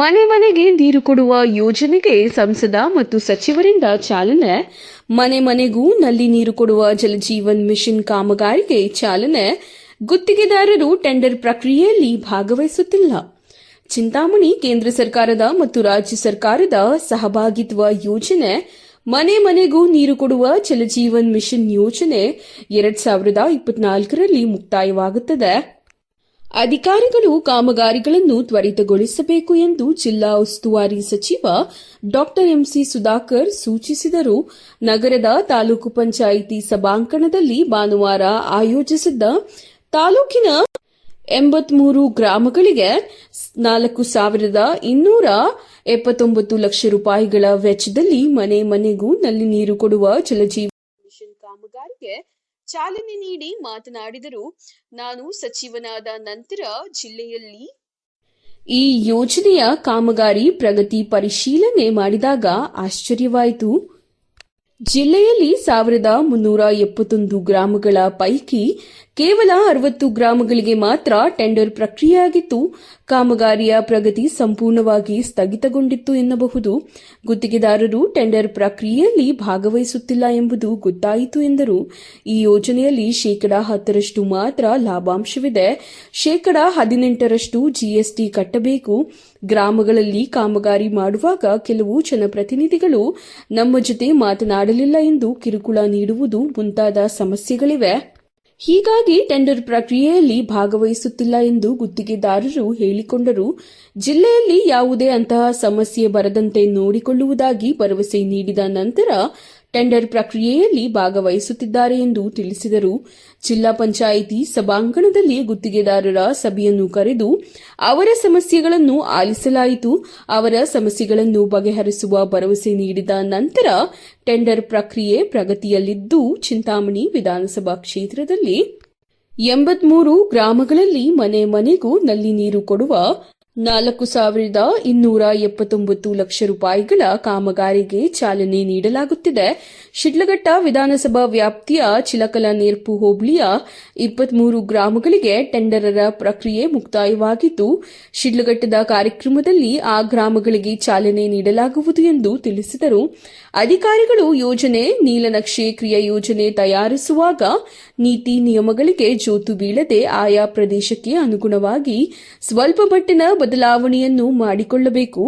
ಮನೆ ಮನೆಗೆ ನೀರು ಕೊಡುವ ಯೋಜನೆಗೆ ಸಂಸದ ಮತ್ತು ಸಚಿವರಿಂದ ಚಾಲನೆ. ಮನೆ ಮನೆಗೂ ನಲ್ಲಿ ನೀರು ಕೊಡುವ ಜಲಜೀವನ್ ಮಿಷನ್ ಕಾಮಗಾರಿಗೆ ಚಾಲನೆ. ಗುತ್ತಿಗೆದಾರರು ಟೆಂಡರ್ ಪ್ರಕ್ರಿಯೆಯಲ್ಲಿ ಭಾಗವಹಿಸುತ್ತಿಲ್ಲ. ಚಿಂತಾಮಣಿ ಕೇಂದ್ರ ಸರ್ಕಾರದ ಮತ್ತು ರಾಜ್ಯ ಸರ್ಕಾರದ ಸಹಭಾಗಿತ್ವ ಯೋಜನೆ. ಮನೆ ಮನೆಗೂ ನೀರು ಕೊಡುವ ಜಲಜೀವನ್ ಮಿಷನ್ ಯೋಜನೆ ಎರಡ್ ಸಾವಿರದ ಇಪ್ಪತ್ನಾಲ್ಕರಲ್ಲಿ ಮುಕ್ತಾಯವಾಗುತ್ತದೆ. ಅಧಿಕಾರಿಗಳು ಕಾಮಗಾರಿಗಳನ್ನು ತ್ವರಿತಗೊಳಿಸಬೇಕು ಎಂದು ಜಿಲ್ಲಾ ಉಸ್ತುವಾರಿ ಸಚಿವ ಡಾಕ್ಟರ್ ಎಂಸಿ ಸುಧಾಕರ್ ಸೂಚಿಸಿದರು. ನಗರದ ತಾಲೂಕು ಪಂಚಾಯಿತಿ ಸಭಾಂಗಣದಲ್ಲಿ ಭಾನುವಾರ ಆಯೋಜಿಸಿದ್ದ ತಾಲೂಕಿನ ಎಂಬತ್ಮೂರು ಗ್ರಾಮಗಳಿಗೆ ನಾಲ್ಕು ಸಾವಿರದ ಇನ್ನೂರ ಎಪ್ಪತ್ತೊಂಬತ್ತು ಲಕ್ಷ ರೂಪಾಯಿಗಳ ವೆಚ್ಚದಲ್ಲಿ ಮನೆ ಮನೆಗೂ ನಲ್ಲಿ ನೀರು ಕೊಡುವ ಜಲಜೀವ ಮಿಷನ್ ಕಾಮಗಾರಿಗೆ ಚಾಲನೆ ನೀಡಿ ಮಾತನಾಡಿದರು. ನಾನು ಸಚಿವನಾದ ನಂತರ ಜಿಲ್ಲೆಯಲ್ಲಿ ಈ ಯೋಜನೆಯ ಕಾಮಗಾರಿ ಪ್ರಗತಿ ಪರಿಶೀಲನೆ ಮಾಡಿದಾಗ ಆಶ್ಚರ್ಯವಾಯಿತು. ಜಿಲ್ಲೆಯಲ್ಲಿ ಸಾವಿರದ ಮುನ್ನೂರ ಎಪ್ಪತ್ತೊಂದು ಗ್ರಾಮಗಳ ಪೈಕಿ ಕೇವಲ ಅರವತ್ತು ಗ್ರಾಮಗಳಿಗೆ ಮಾತ್ರ ಟೆಂಡರ್ ಪ್ರಕ್ರಿಯೆಯಾಗಿತ್ತು. ಕಾಮಗಾರಿಯ ಪ್ರಗತಿ ಸಂಪೂರ್ಣವಾಗಿ ಸ್ಥಗಿತಗೊಂಡಿತ್ತು ಎನ್ನಬಹುದು. ಗುತ್ತಿಗೆದಾರರು ಟೆಂಡರ್ ಪ್ರಕ್ರಿಯೆಯಲ್ಲಿ ಭಾಗವಹಿಸುತ್ತಿಲ್ಲ ಎಂಬುದು ಗೊತ್ತಾಯಿತು ಎಂದರು. ಈ ಯೋಜನೆಯಲ್ಲಿ ಶೇಕಡಾ ಹತ್ತರಷ್ಟು ಮಾತ್ರ ಲಾಭಾಂಶವಿದೆ. ಶೇಕಡಾ ಹದಿನೆಂಟರಷ್ಟು ಜಿಎಸ್ಟಿ ಕಟ್ಟಬೇಕು. ಗ್ರಾಮಗಳಲ್ಲಿ ಕಾಮಗಾರಿ ಮಾಡುವಾಗ ಕೆಲವು ಜನಪ್ರತಿನಿಧಿಗಳು ನಮ್ಮ ಜೊತೆ ಮಾತನಾಡಲಿಲ್ಲ ಎಂದು ಕಿರುಕುಳ ನೀಡುವುದು ಮುಂತಾದ ಸಮಸ್ಯೆಗಳಿವೆ. ಹೀಗಾಗಿ ಟೆಂಡರ್ ಪ್ರಕ್ರಿಯೆಯಲ್ಲಿ ಭಾಗವಹಿಸುತ್ತಿಲ್ಲ ಎಂದು ಗುತ್ತಿಗೆದಾರರು ಹೇಳಿಕೊಂಡರು. ಜಿಲ್ಲೆಯಲ್ಲಿ ಯಾವುದೇ ಅಂತಹ ಸಮಸ್ಯೆ ಬರದಂತೆ ನೋಡಿಕೊಳ್ಳುವುದಾಗಿ ಭರವಸೆ ನೀಡಿದ ನಂತರ ಟೆಂಡರ್ ಪ್ರಕ್ರಿಯೆಯಲ್ಲಿ ಭಾಗವಹಿಸುತ್ತಿದ್ದಾರೆ ಎಂದು ತಿಳಿಸಿದರು. ಜಿಲ್ಲಾ ಪಂಚಾಯಿತಿ ಸಭಾಂಗಣದಲ್ಲಿ ಗುತ್ತಿಗೆದಾರರ ಸಭೆಯನ್ನು ಕರೆದು ಅವರ ಸಮಸ್ಯೆಗಳನ್ನು ಆಲಿಸಲಾಯಿತು. ಅವರ ಸಮಸ್ಯೆಗಳನ್ನು ಬಗೆಹರಿಸುವ ಭರವಸೆ ನೀಡಿದ ನಂತರ ಟೆಂಡರ್ ಪ್ರಕ್ರಿಯೆ ಪ್ರಗತಿಯಲ್ಲಿದ್ದು, ಚಿಂತಾಮಣಿ ವಿಧಾನಸಭಾ ಕ್ಷೇತ್ರದಲ್ಲಿ ಎಂಬತ್ಮೂರು ಗ್ರಾಮಗಳಲ್ಲಿ ಮನೆ ಮನೆಗೂ ನಲ್ಲಿ ನೀರು ಕೊಡುವ ನಾಲ್ಕು ಸಾವಿರದ ಇನ್ನೂರ ಎಪ್ಪತ್ತೊಂಬತ್ತು ಲಕ್ಷ ರೂಪಾಯಿಗಳ ಕಾಮಗಾರಿಗೆ ಚಾಲನೆ ನೀಡಲಾಗುತ್ತಿದೆ. ಶಿಡ್ಲಘಟ್ಟ ವಿಧಾನಸಭಾ ವ್ಯಾಪ್ತಿಯ ಚಿಲಕಲ ನೇರ್ಪು ಹೋಬಳಿಯ ಇಪ್ಪತ್ಮೂರು ಗ್ರಾಮಗಳಿಗೆ ಟೆಂಡರರ ಪ್ರಕ್ರಿಯೆ ಮುಕ್ತಾಯವಾಗಿದ್ದು, ಶಿಡ್ಲಘಟ್ಟದ ಕಾರ್ಯಕ್ರಮದಲ್ಲಿ ಆ ಗ್ರಾಮಗಳಿಗೆ ಚಾಲನೆ ನೀಡಲಾಗುವುದು ಎಂದು ತಿಳಿಸಿದರು. ಅಧಿಕಾರಿಗಳು ಯೋಜನೆ ನೀಲನಕ್ಷೆ ಕ್ರಿಯಾ ಯೋಜನೆ ತಯಾರಿಸುವಾಗ ನೀತಿ ನಿಯಮಗಳಿಗೆ ಜೋತು ಬೀಳದೆ ಆಯಾ ಪ್ರದೇಶಕ್ಕೆ ಅನುಗುಣವಾಗಿ ಸ್ವಲ್ಪ ಮಟ್ಟಿನ ಬದಲಾವಣೆಯನ್ನು ಮಾಡಿಕೊಳ್ಳಬೇಕು.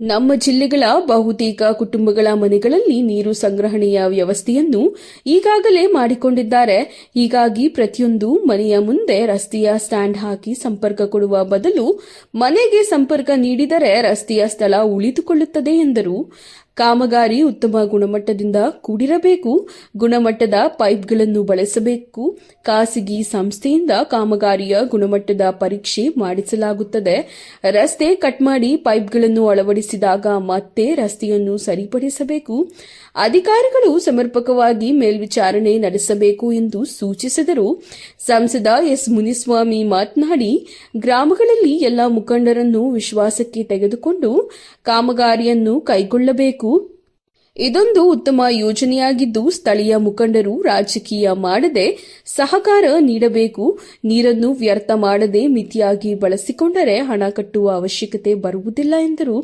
ನಮ್ಮ ಜಿಲ್ಲೆಗಳ ಬಹುತೇಕ ಕುಟುಂಬಗಳ ಮನೆಗಳಲ್ಲಿ ನೀರು ಸಂಗ್ರಹಣೆಯ ವ್ಯವಸ್ಥೆಯನ್ನು ಈಗಾಗಲೇ ಮಾಡಿಕೊಂಡಿದ್ದಾರೆ. ಹೀಗಾಗಿ ಪ್ರತಿಯೊಂದು ಮನೆಯ ಮುಂದೆ ರಸ್ತೆಯ ಸ್ಟ್ಯಾಂಡ್ ಹಾಕಿ ಸಂಪರ್ಕ ಕೊಡುವ ಬದಲು ಮನೆಗೆ ಸಂಪರ್ಕ ನೀಡಿದರೆ ರಸ್ತೆಯ ಸ್ಥಳ ಉಳಿದುಕೊಳ್ಳುತ್ತದೆ ಎಂದರು. ಕಾಮಗಾರಿ ಉತ್ತಮ ಗುಣಮಟ್ಟದಿಂದ ಕೂಡಿರಬೇಕು. ಗುಣಮಟ್ಟದ ಪೈಪ್ಗಳನ್ನು ಬಳಸಬೇಕು. ಖಾಸಗಿ ಸಂಸ್ಥೆಯಿಂದ ಕಾಮಗಾರಿಯ ಗುಣಮಟ್ಟದ ಪರೀಕ್ಷೆ ಮಾಡಿಸಲಾಗುತ್ತದೆ. ರಸ್ತೆ ಕಟ್ ಮಾಡಿ ಪೈಪ್ಗಳನ್ನು ಅಳವಡಿಸಿದಾಗ ಮತ್ತೆ ರಸ್ತೆಯನ್ನು ಸರಿಪಡಿಸಬೇಕು. ಅಧಿಕಾರಿಗಳು ಸಮರ್ಪಕವಾಗಿ ಮೇಲ್ವಿಚಾರಣೆ ನಡೆಸಬೇಕು ಎಂದು ಸೂಚಿಸಿದರು. ಸಂಸದ ಎಸ್ ಮುನಿಸ್ವಾಮಿ ಮಾತನಾಡಿ, ಗ್ರಾಮಗಳಲ್ಲಿ ಎಲ್ಲ ಮುಖಂಡರನ್ನು ವಿಶ್ವಾಸಕ್ಕೆ ತೆಗೆದುಕೊಂಡು ಕಾಮಗಾರಿಯನ್ನು ಕೈಗೊಳ್ಳಬೇಕು. ಇದೊಂದು ಉತ್ತಮ ಯೋಜನೆಯಾಗಿದ್ದು ಸ್ಥಳೀಯ ಮುಖಂಡರು ರಾಜಕೀಯ ಮಾಡದೆ ಸಹಕಾರ ನೀಡಬೇಕು, ನೀರನ್ನು ವ್ಯರ್ಥ ಮಾಡದೆ ಮಿತಿಯಾಗಿ ಬಳಸಿಕೊಂಡರೆ ಹಣ ಕಟ್ಟುವ ಅವಶ್ಯಕತೆ ಬರುವುದಿಲ್ಲ ಎಂದರು.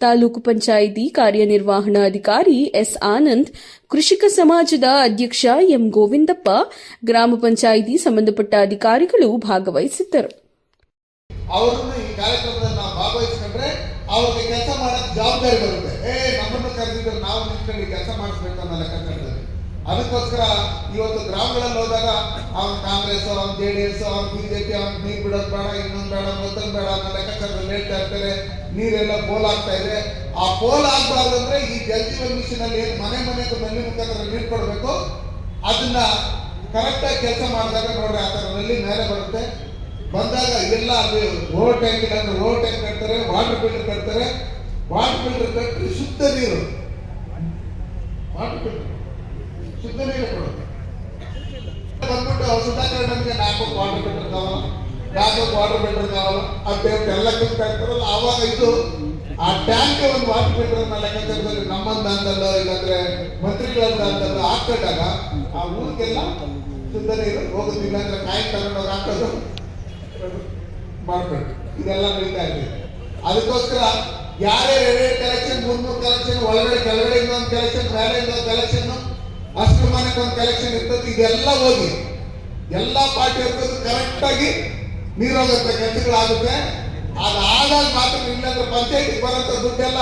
ತಾಲೂಕು ಪಂಚಾಯಿತಿ ಕಾರ್ಯನಿರ್ವಹಣಾಧಿಕಾರಿ ಎಸ್ ಆನಂದ್, ಕೃಷಿಕ ಸಮಾಜದ ಅಧ್ಯಕ್ಷ ಎಂ ಗೋವಿಂದಪ್ಪ, ಗ್ರಾಮ ಪಂಚಾಯಿತಿ ಸಂಬಂಧಪಟ್ಟ ಅಧಿಕಾರಿಗಳು ಭಾಗವಹಿಸಿದ್ದರು. ಜವಾಬ್ದಾರಿ ಬರುತ್ತೆ. ಏ, ನಮ್ಮನ್ನು ಕರೆದಿದ್ರು ನಾವು ನಿಂತ್ಕೊಂಡು ಕೆಲಸ ಮಾಡಿಸ್ಬೇಕು ಅನ್ನೋ ಲೆಕ್ಕಾಚಾರದಲ್ಲಿ. ಅದಕ್ಕೋಸ್ಕರ ಇವತ್ತು ಗ್ರಾಮಗಳಲ್ಲಿ ಹೋದಾಗ ಅವ್ನು ಕಾಂಗ್ರೆಸ್ ಅವ್ನ ಜೆ ಡಿ ಎಸ್ ಅವ್ನ ಬಿಜೆಪಿ, ಅವ್ನು ನೀರು ಬಿಡೋದು ಬೇಡ, ಇನ್ನೊಂದು ಬೇಡ, ಮತ್ತೊಂದು ಬೇಡ ಅನ್ನೋ ಲೆಕ್ಕಾಚಾರದಲ್ಲಿ ಹೇಳ್ತಾ ಇರ್ತಾರೆ. ನೀರೆಲ್ಲ ಪೋಲ್ ಆಗ್ತಾ ಇದೆ. ಆ ಪೋಲ್ ಆಗ್ಬಾರ್ದು ಅಂದ್ರೆ ಈ ಜಲ್ ಜೀವನ್ ಮಿಷನ್ ಅಲ್ಲಿ ಮನೆ ಮನೆಗೂ ನಲ್ಲಿ ಮುಖಾಂತರ ನೀರು ಕೊಡಬೇಕು? ಅದನ್ನ ಕರೆಕ್ಟ್ ಆಗಿ ಕೆಲಸ ಮಾಡಿದಾಗ ನೋಡ್ರಿ ಆ ಥರ ನಲ್ಲಿ ಮೇಲೆ ಬರುತ್ತೆ. ಬಂದಾಗ ಎಲ್ಲ ಅಲ್ಲಿ ರೋಡ್ ಟ್ಯಾಂಕ್ ಇಲ್ಲ ಅಂದ್ರೆ ರೋಡ್ ಟ್ಯಾಂಕ್ ಕಟ್ತಾರೆ ವಾಟರ್ ಫಿಲ್ಟರ್ ಕಟ್ತಾರೆ. ವಾಟರ್ ಫಿಲ್ಟರ್ ಫ್ಯಾಕ್ಟ್ರಿ ಶುದ್ಧ ನೀರು. ವಾಟರ್ ಶುದ್ಧ ನೀರು ಕೊಡುತ್ತೆ. ಬಂದ್ಬಿಟ್ಟು ಸುಧಾಕರ್ ನಮಗೆ ನಾಲ್ಕು ವಾಟರ್ ಫಿಲ್ಟರ್ ಕಾವಲ್ಲ ನಾಲ್ಕು ವಾಟರ್ ಫಿಲ್ಟರ್ ಕಾವಲ್ಲ ಅಂತ ಎಲ್ಲ ಕುಂತಾ ಆವಾಗ ಇದು ಆ ಟ್ಯಾಂಕ್ ಒಂದು ವಾಟರ್ ಫಿಲ್ಟರ್ ಲೆಕ್ಕಾಚಾರದಲ್ಲಿ ನಮ್ಮಂದ ಅಂತಲ್ಲ ಇಲ್ಲಾಂದ್ರೆ ಮಂತ್ರಿಗಳಂತ ಅಂತಲ್ಲ ಹಾಕೊಂಡಾಗ ಆ ಊರಿಗೆಲ್ಲ ಶುದ್ಧ ನೀರು ಹೋಗುದಿಲ್ಲ ಅಂದ್ರೆ ಕಾಯಿ ತಗೊಂಡೋಗಿ ಹಾಕೋದು ಮಾಡ್ಬೇಕು. ಇದೆಲ್ಲ ನಡೀತಾ ಇದೆ. ಅದಕ್ಕೋಸ್ಕರ ಯಾರೇ ಎರಡೆರಡು ಕಲೆಕ್ಷನ್ ಮೂರ್ ಮೂರು ಕಲೆಕ್ಷನ್ ಒಳಗಡೆ ಕೆಳಗಡೆ ಇನ್ನೊಂದು ಕಲೆಕ್ಷನ್ ಮೇಲೆ ಇನ್ನೊಂದು ಕಲೆಕ್ಷನ್ ಅಷ್ಟು ಮನೆಗೆ ಒಂದು ಕಲೆಕ್ಷನ್ ಇರ್ತದೆ. ಇದೆಲ್ಲ ಹೋಗಿ, ಎಲ್ಲ ಪಾರ್ಟಿ ಇರ್ತದೆ ಕರೆಕ್ಟ್ ಆಗಿ ನೀರು ಹೋಗುತ್ತೆ ಕೆಲಸಗಳಾಗುತ್ತೆ ಅದಾದಾಗ ಮಾತ್ರ ಇಲ್ಲಾಂದ್ರೆ ಪಂಚಾಯತಿ ಬರೋಂಥ ದುಡ್ಡೆಲ್ಲ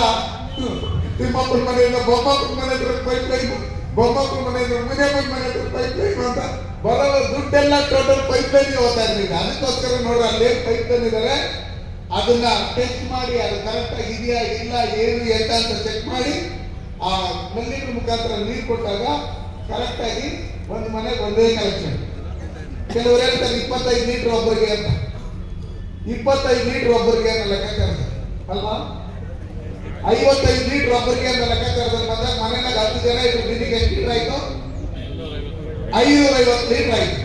ತಿಮ್ಮಪ್ಪನ ಮನೆಯಿಂದ ಬೊಮ್ಮಪ್ಪನ ಮನೆ ಹತ್ರ ಪೈಪ್ ಲೈನ್ ಬೊಮ್ಮಪ್ಪನ ಮನೆಯಿಂದ ಮುನಿಯಪ್ಪನ ಮನೆ ಹತ್ರ ಪೈಪ್ ಲೈನ್ ಅಂತ ಬರೋ ದುಡ್ಡೆಲ್ಲ ಟೋಟಲ್ ಪೈಪ್ ಲೈನ್ ಹೋಗ್ತಾ ಇರ್ಲಿಲ್ಲ ಅದಕ್ಕೋಸ್ಕರ ನೋಡ್ರಿ ಅಲ್ಲಿ ಪೈಪ್ ಲೈನ್ ಇದಾರೆ ಅದನ್ನ ಟೆಸ್ಟ್ ಮಾಡಿ, ಅದು ಕರೆಕ್ಟ್ ಆಗಿ ಇದೆಯಾ, ಇಲ್ಲ, ಏನು, ಎಂತ ಅಂತ ಚೆಕ್ ಮಾಡಿ, ಆ ನಲ್ಲಿನ ಮುಖಾಂತರ ನೀರು ಕೊಟ್ಟಾಗ ಕರೆಕ್ಟ್ ಆಗಿ ಒಂದು ಮನೆಗೆ ಒಂದೇ ಕಲೆಕ್ಷನ್ ಕೆಲವರು ಹೇಳ್ತಾರೆ ಇಪ್ಪತ್ತೈದು ಲೀಟರ್ ಒಬ್ಬರಿಗೆ ಅಂತ. ಇಪ್ಪತ್ತೈದು ಲೀಟರ್ ಒಬ್ಬರಿಗೆ ಅಂತ ಲೆಕ್ಕಾಚಾರ. ಅಲ್ವಾ? ಐವತ್ತೈದು ಲೀಟರ್ ಒಬ್ಬರಿಗೆ ಅಂತ ಲೆಕ್ಕಾಚಾರದಲ್ಲಿ ಬಂದಾಗ ಮನೆಯಾಗ ಹತ್ತು ಜನ ಇದ್ರು, ದಿನಕ್ಕೆ ಎಷ್ಟು ಲೀಟರ್ ಆಯ್ತು? ಐನೂರ ಐವತ್ತು ಲೀಟರ್ ಆಯ್ತು.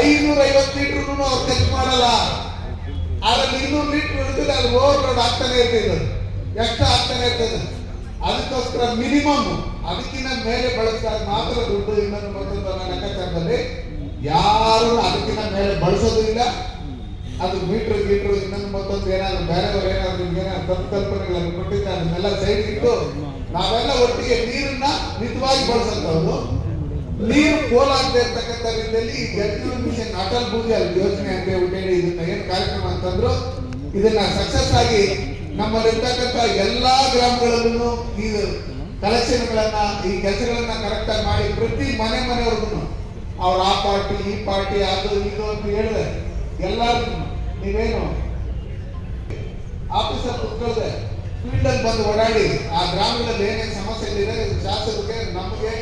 ಐನೂರ ಐವತ್ತು ಲೀಟರ್ ಅವ್ರು ಖರ್ಚು ಮಾಡಲ್ಲ. ಅದ್ರಲ್ಲಿ ಇನ್ನೂರು ಲೀಟರ್ ಇರ್ತದೆ ಅದು ಓವರ್ಲೋಡ್ ಆಗ್ತಾನೆ ಇರ್ತದೆ. ಎಷ್ಟು ಆಗ್ತಾನೆ ಇರ್ತದೆ. ಅದಕ್ಕೋಸ್ಕರ ಮಿನಿಮಮ್ ಅದಕ್ಕಿಂತ ಮೇಲೆ ಬಳಸಿದಾಗ ಮಾತ್ರ ದುಡ್ಡು ಇನ್ನೊಂದು ಮತ್ತೊಂದು ಲೆಕ್ಕಾಚಾರದಲ್ಲಿ. ಯಾರು ಅದಕ್ಕಿಂತ ಮೇಲೆ ಬಳಸೋದು ಇಲ್ಲ. ಅದು ಮೀಟರ್, ಗೀಟ್ರು, ಇನ್ನೊಂದು ಮತ್ತೊಂದು ಏನಾದ್ರು ಬೇರೆಯವರು ಏನಾದ್ರು ಏನಾದ್ರು ತಪ್ಪು ಕಲ್ಪನೆಗಳನ್ನು ಕೊಟ್ಟಿದ್ರೆ ಅದನ್ನೆಲ್ಲ ಸೈಡ್ ಇಟ್ಟು ನಾವೆಲ್ಲ ಒಟ್ಟಿಗೆ ನೀರನ್ನ ಮಿತವಾಗಿ ಬಳಸಂತವ್ರು. ನೀರು ಪೋಲಾಗದೆ ಇರ್ತಕ್ಕಂಥ ರೀತಿಯಲ್ಲಿ ಜಲಜೀವನ್ ಮಿಷನ್ ಅಟಲ್ ಭೂಜಲ್ ಯೋಜನೆ ಅಂತ ಹೇಳಿ ಇದನ್ನ ಏನ್ ಕಾರ್ಯಕ್ರಮ ಅಂತಂದ್ರು, ಇದನ್ನ ಸಕ್ಸಸ್ ಆಗಿ ನಮ್ಮಲ್ಲಿರ್ತಕ್ಕಂಥ ಎಲ್ಲಾ ಗ್ರಾಮಗಳಲ್ಲೂ ಈ ಕಲೆಕ್ಷನ್ಗಳನ್ನ ಈ ಕೆಲಸಗಳನ್ನ ಕರೆಕ್ಟ್ ಆಗಿ ಮಾಡಿ ಪ್ರತಿ ಮನೆ ಮನೆಯವ್ರಿಗೂ ಅವ್ರ ಆ ಪಾರ್ಟಿ, ಈ ಪಾರ್ಟಿ, ಅದು, ಇದು ಅಂತ ಹೇಳಿದ್ರೆ ಎಲ್ಲಾರ್ಗು ನೀವೇನು ಆಫೀಸರ್ ಕುತ್ಕೊಳ್ಳದೆ ಫೀಲ್ಡ್ ಅಲ್ಲಿ ಬಂದು ಓಡಾಡಿ, ಆ ಗ್ರಾಮಗಳಲ್ಲಿ ಏನೇನು ಸಮಸ್ಯೆಗಳಿದೆ, ಶಾಸಕರಿಗೆ, ನಮಗೆ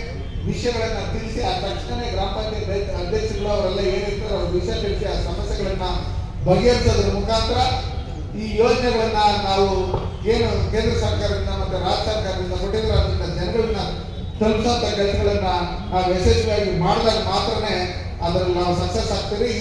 ವಿಷಯಗಳನ್ನ ತಿಳಿಸಿ ಆ ತಕ್ಷಣವೇ ಗ್ರಾಮ ಪಂಚಾಯತ್ ಅಧ್ಯಕ್ಷರುಗಳು ಅವರೆಲ್ಲ ಏನಿರ್ತಾರೆ ಅವ್ರ ವಿಷಯ ತಿಳಿಸಿ ಆ ಸಮಸ್ಯೆಗಳನ್ನ ಬಗೆಹರಿಸೋದ್ರ ಮುಖಾಂತರ ಈ ಯೋಜನೆಗಳನ್ನ ನಾವು ಏನು ಕೇಂದ್ರ ಸರ್ಕಾರದಿಂದ ಮತ್ತೆ ರಾಜ್ಯ ಸರ್ಕಾರದಿಂದ ಕೊಟ್ಟಿದ್ರೆ ಜನಗಳನ್ನ ತಲುಪಿಸುವಂತ ಕೆಲಸಗಳನ್ನ ನಾವು ಯಶಸ್ವಿಯಾಗಿ ಮಾಡಿದಾಗ ಮಾತ್ರನೇ ಅದರಲ್ಲಿ ನಾವು ಸಕ್ಸಸ್ ಆಗ್ತೀವಿ.